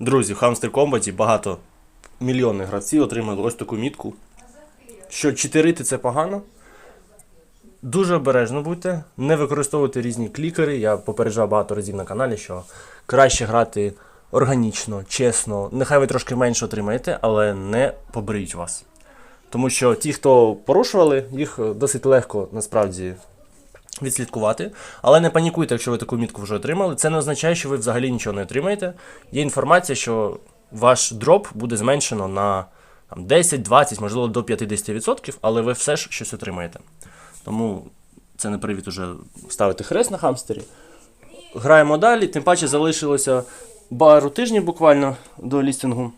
Друзі, в Hamster Combat багато мільйонних гравців отримали ось таку мітку. Що читерити це погано. Дуже обережно будьте, не використовуйте різні клікери. Я попереджав багато разів на каналі, що краще грати органічно, чесно. Нехай ви трошки менше отримаєте, але не побриють вас. Тому що ті, хто порушували, їх досить легко насправді відслідкувати. Але не панікуйте, якщо ви таку мітку вже отримали. Це не означає, що ви взагалі нічого не отримаєте. Є інформація, що ваш дроп буде зменшено на там, 10, 20, можливо, до 50%, але ви все ж щось отримаєте. Тому це не привід уже ставити хрест на хамстері. Граємо далі, тим паче залишилося пару тижнів буквально до лістингу.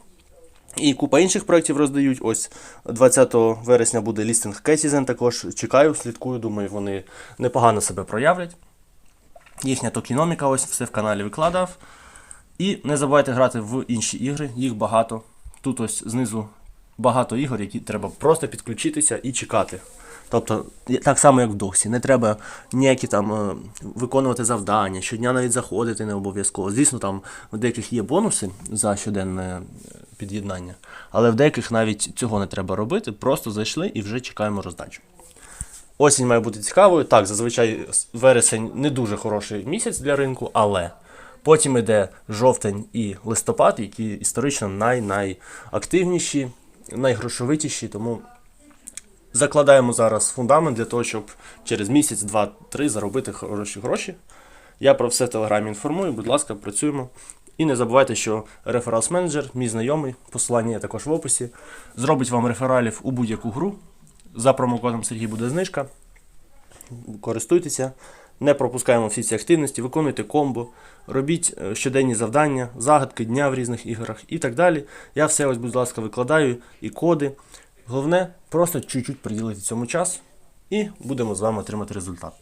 І купа інших проєктів роздають. Ось 20 вересня буде лістинг Кейсізен також. Чекаю, слідкую, думаю, вони непогано себе проявлять. Їхня токіноміка, ось все в каналі викладав. І не забувайте грати в інші ігри, їх багато. Тут ось знизу багато ігор, які треба просто підключитися і чекати. Тобто, так само, як в досі. Не треба ніякі там е, виконувати завдання, щодня навіть заходити не обов'язково. Звісно, там в деяких є бонуси за щоденне е, під'єднання, але в деяких навіть цього не треба робити. Просто зайшли і вже чекаємо роздачу. Осінь має бути цікавою. Так, зазвичай вересень не дуже хороший місяць для ринку, але потім іде жовтень і листопад, які історично най-найактивніші, найгрошовитіші. Тому закладаємо зараз фундамент для того, щоб через місяць, два, три заробити хороші гроші. Я про все в телеграмі інформую. Будь ласка, працюємо. І не забувайте, що рефералс менеджер, мій знайомий, посилання є також в описі, зробить вам рефералів у будь-яку гру. За промокодом Сергій буде знижка. Користуйтеся, не пропускаємо всі ці активності, виконуйте комбо, робіть е, щоденні завдання, загадки дня в різних іграх і так далі. Я все ось, будь ласка, викладаю і коди. Головне, просто чуть-чуть приділити цьому час і будемо з вами отримати результат.